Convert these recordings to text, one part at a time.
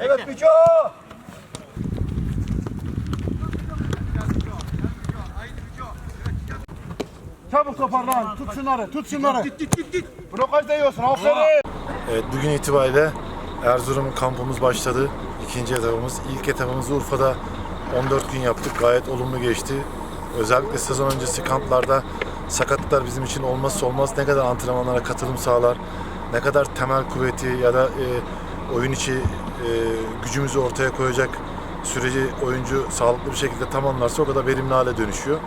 Evet Müco. Çabuk toparlan. Tut şunları. Tut şunları. Git git git git. Blokajda yiyorsun. Aferin. Evet bugün itibariyle Erzurum kampımız başladı. İkinci etapımız. İlk etapımızı Urfa'da 14 gün yaptık. Gayet olumlu geçti. Özellikle sezon öncesi kamplarda sakatlıklar bizim için olmazsa olmaz. Ne kadar antrenmanlara katılım sağlar, ne kadar temel kuvveti ya da e, oyun içi gücümüzü ortaya koyacak süreci oyuncu sağlıklı bir şekilde tamamlarsa o kadar verimli hale dönüşüyor.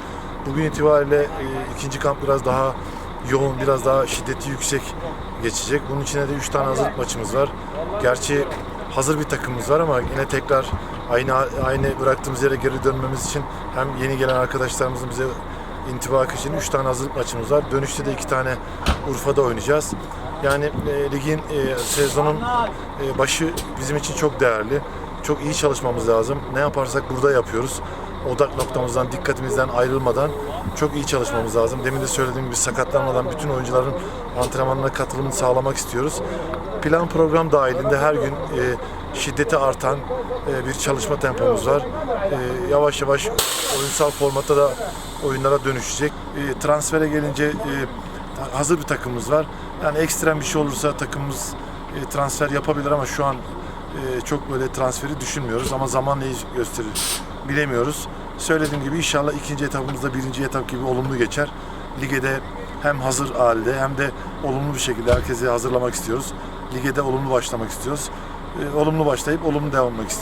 Bugün itibariyle e, ikinci kamp biraz daha yoğun, biraz daha şiddeti yüksek geçecek. Bunun içine de 3 tane hazırlık maçımız var. Gerçi hazır bir takımımız var ama yine tekrar aynı aynı bıraktığımız yere geri dönmemiz için hem yeni gelen arkadaşlarımızın bize intibak için 3 tane hazırlık maçımız var. Dönüşte de 2 tane Urfa'da oynayacağız. Yani e, ligin e, sezonun e, başı bizim için çok değerli. Çok iyi çalışmamız lazım. Ne yaparsak burada yapıyoruz. Odak noktamızdan, dikkatimizden ayrılmadan çok iyi çalışmamız lazım. Demin de söylediğim gibi sakatlanmadan bütün oyuncuların antrenmanına katılımını sağlamak istiyoruz. Plan program dahilinde her gün e, şiddeti artan e, bir çalışma tempomuz var. E, yavaş yavaş oyunsal formatta da oyunlara dönüşecek. E, transfere gelince e, hazır bir takımımız var. Yani ekstrem bir şey olursa takımımız e, transfer yapabilir ama şu an e, çok böyle transferi düşünmüyoruz ama zaman neyi gösterir bilemiyoruz. Söylediğim gibi inşallah ikinci etapımızda birinci etap gibi olumlu geçer. Lige de hem hazır halde hem de olumlu bir şekilde herkesi hazırlamak istiyoruz. Lige de olumlu başlamak istiyoruz. E, olumlu başlayıp olumlu devam etmek istiyoruz.